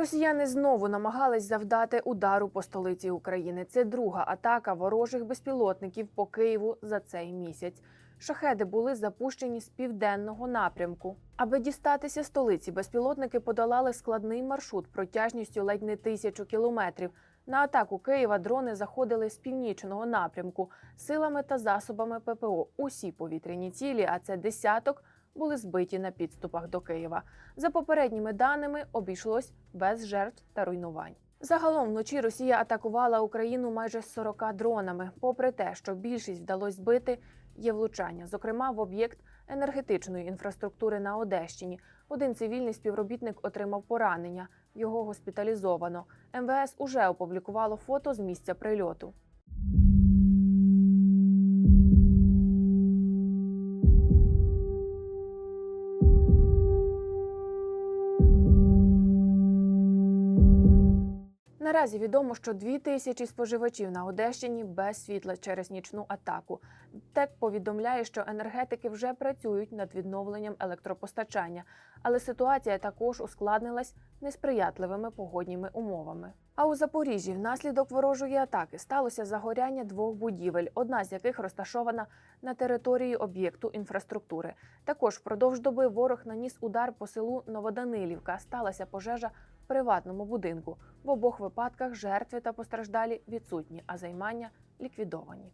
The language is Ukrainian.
Росіяни знову намагались завдати удару по столиці України. Це друга атака ворожих безпілотників по Києву за цей місяць. Шахеди були запущені з південного напрямку. Аби дістатися столиці, безпілотники подолали складний маршрут протяжністю ледь не тисячу кілометрів. На атаку Києва дрони заходили з північного напрямку силами та засобами ППО. Усі повітряні цілі, а це десяток, були збиті на підступах до Києва. За попередніми даними обійшлось без жертв та руйнувань. Загалом вночі Росія атакувала Україну майже 40 дронами. Попри те, що більшість вдалося збити, є влучання, зокрема в об'єкт енергетичної інфраструктури на Одещині. Один цивільний співробітник отримав поранення. Його госпіталізовано. МВС уже опублікувало фото з місця прильоту. Наразі відомо, що дві тисячі споживачів на Одещині без світла через нічну атаку. ТЕК повідомляє, що енергетики вже працюють над відновленням електропостачання, але ситуація також ускладнилась несприятливими погодніми умовами. А у Запоріжжі внаслідок ворожої атаки сталося загоряння двох будівель, одна з яких розташована на території об'єкту інфраструктури. Також впродовж доби ворог наніс удар по селу Новоданилівка. Сталася пожежа приватному будинку. В обох випадках жертви та постраждалі відсутні, а займання ліквідовані.